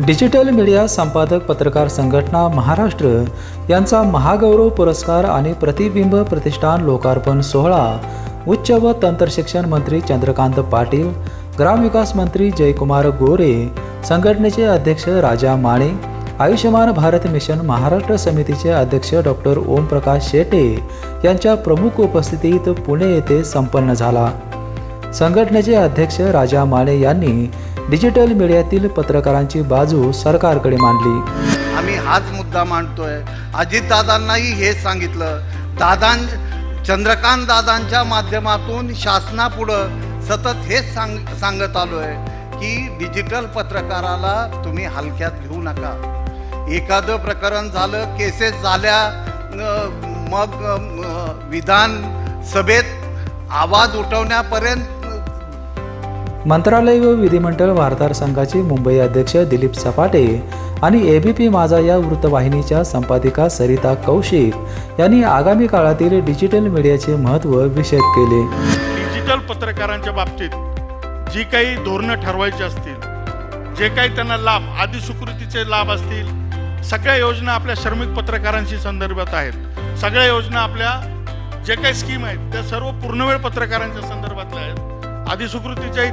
Digital media संपादक पत्रकार संघटना महाराष्ट्र यांचा महागौरव पुरस्कार आणि प्रतिबिंब प्रतिष्ठान लोकार्पण सोहळा उच्च व तंत्रशिक्षण मंत्री चंद्रकांत पाटील ग्रामविकास मंत्री जयकुमार गोरे संघटनेचे अध्यक्ष राजा माळे आयुष्यमान भारत मिशन महाराष्ट्र समितीचे अध्यक्ष डॉक्टर ओमप्रकाश शेटे यांच्या प्रमुख उपस्थितीत पुणे येथे संपन्न झाला. संघटनेचे अध्यक्ष राजा माने यांनी डिजिटल मीडियातील पत्रकारांची बाजू सरकारकडे मांडली. आम्ही हाच मुद्दा मांडतोय. अजितदादांनाही हेच सांगितलं. दादां चंद्रकांत दादांच्या माध्यमातून शासनापुढं सतत हेच सांग सांगत आलो आहे की डिजिटल पत्रकाराला तुम्ही हलक्यात घेऊ नका. एखादं प्रकरण झालं केसेस झाल्या मग विधान सभेत आवाज उठवण्यापर्यंत मंत्रालय व विधिमंडळ वार्ताहर संघाचे मुंबई अध्यक्ष दिलीप सपाटे आणि ए बी पी माझा या वृत्तवाहिनीच्या संपादिका सरिता कौशिक यांनी आगामी काळातील डिजिटल मीडियाचे महत्त्व विषद केले. डिजिटल पत्रकारांच्या बाबतीत जी काही धोरणं ठरवायची असतील जे काही त्यांना लाभ आधी सुकृतीचे लाभ असतील सगळ्या योजना आपल्या श्रमिक पत्रकारांशी संदर्भात आहेत. सगळ्या योजना आपल्या जे काही स्कीम आहेत त्या सर्व पूर्णवेळ पत्रकारांच्या संदर्भातल्या आहेत. आधी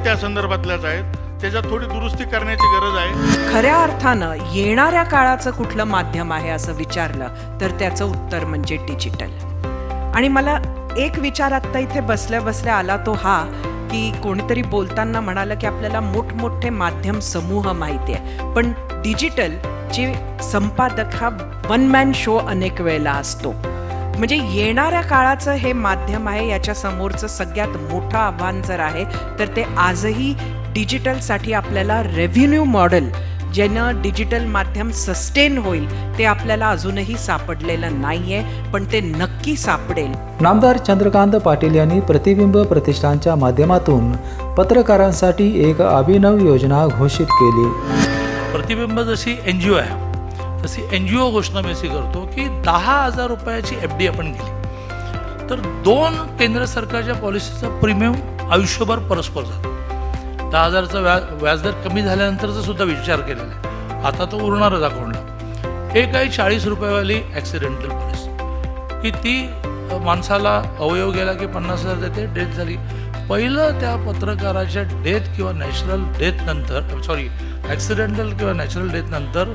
त्या संदर्भातल्याच आहेत. त्याच्यात थोडी दुरुस्ती करण्याची गरज आहे. खऱ्या अर्थानं येणाऱ्या काळाचं कुठलं माध्यम आहे असं विचारलं तर त्याचं उत्तर म्हणजे डिजिटल आणि मला एक विचार आत्ता इथे बसल्या बसल्या आला तो हा की कोणीतरी बोलताना म्हणालं की आपल्याला मोठमोठे माध्यम समूह माहिती आहे. पण डिजिटल जे संपादक हा वन मॅन शो अनेक वेळेला असतो. म्हणजे येणाऱ्या काळाचं हे माध्यम आहे याच्या समोरचं सगळ्यात मोठं आव्हान जर आहे तर ते आजही डिजिटलसाठी आपल्याला रेव्हेन्यू मॉडेल ज्यानं डिजिटल माध्यम सस्टेन होईल ते आपल्याला अजूनही सापडलेलं नाहीये पण ते नक्की सापडेल. नामदार चंद्रकांत पाटील यांनी प्रतिबिंब प्रतिष्ठानच्या माध्यमातून पत्रकारांसाठी एक अभिनव योजना घोषित केली. प्रतिबिंब जशी एन जी ओ आहे तशी एन जी ओ घोषणा मी अशी करतो की दहा हजार रुपयाची एफ डी आपण केली तर दोन केंद्र सरकारच्या पॉलिसीचा प्रीमियम आयुष्यभर परस्पर जातो दहा हजारचा व्या व्याजदर कमी झाल्यानंतरचा सुद्धा विचार केलेला आहे. आता तो उरणारच अकाउंटला एक आहे चाळीस रुपयावाली ॲक्सिडेंटल पॉलिसी की ती माणसाला अवयव गेला की पन्नास हजार देते डेथ झाली. पहिलं त्या पत्रकाराच्या डेथ किंवा नॅचरल डेथ नंतर सॉरी ॲक्सिडेंटल किंवा नॅचरल डेथ नंतर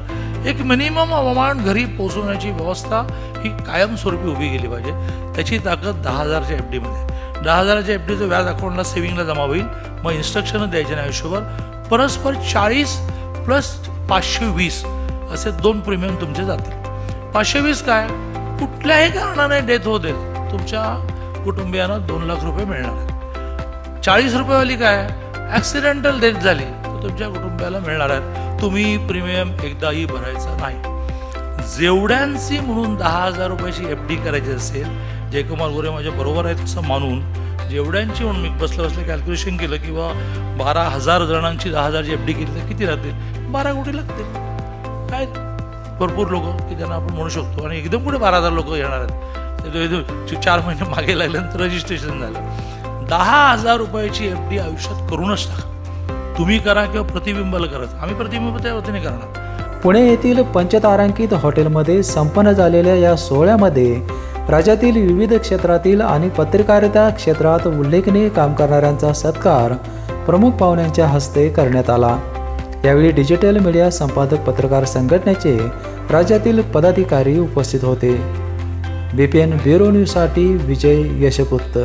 एक मिनिमम अमाऊंट घरी पोचवण्याची व्यवस्था ही कायमस्वरूपी उभी केली पाहिजे. त्याची ताकद दहा हजारच्या एफ डीमध्ये दहा हजाराच्या एफ डीचं व्याज अकाउंटला सेव्हिंगला जमा होईल. मग इन्स्ट्रक्शन द्यायचे नाही आयुष्यभर. परस्पर चाळीस प्लस पाचशे वीस असे दोन प्रीमियम तुमचे जातील. पाचशे वीस काय? कुठल्याही कारणाने डेथ होते तुमच्या कुटुंबियांना दोन लाख रुपये मिळणार आहेत. चाळीस रुपयेवाली काय? ॲक्सिडेंटल डेथ झाली. तुमच्या कुटुंबियाला मिळणार आहेत. तुम्ही प्रीमियम एकदाही भरायचा नाही. जेवढ्यांची म्हणून दहा हजार रुपयाची एफ डी करायची असेल जयकुमार गोरे माझ्या बरोबर आहेत असं मानून जेवढ्यांची म्हणून मी बसल्या बसल्या कॅल्क्युलेशन केलं किंवा बारा हजार जणांची दहा हजारची एफ डी केली तर किती राहतील? बारा कोटी लागतील. काय? भरपूर लोक की ज्यांना आपण म्हणू शकतो. आणि एकदम पुढे बारा हजार लोक येणार आहेत? चार महिने मागे लागल्यानंतर रजिस्ट्रेशन झालं. दहा हजार रुपयाची एफ डी आयुष्यात करूनच टाका. तुम्ही करा किंवा प्रतिबिंबाला करत आम्ही प्रतिबिंब त्या वतीने करणार. पुणे येथील पंचतारांकित हॉटेलमध्ये संपन्न झालेल्या या सोहळ्यामध्ये राज्यातील विविध क्षेत्रातील आणि पत्रकारिता क्षेत्रात उल्लेखनीय काम करणाऱ्यांचा सत्कार प्रमुख पाहुण्यांच्या हस्ते करण्यात आला. यावेळी डिजिटल मीडिया संपादक पत्रकार संघटनेचे राज्यातील पदाधिकारी उपस्थित होते. बी पी एन ब्युरो न्यूजसाठी विजय यशपुत्त.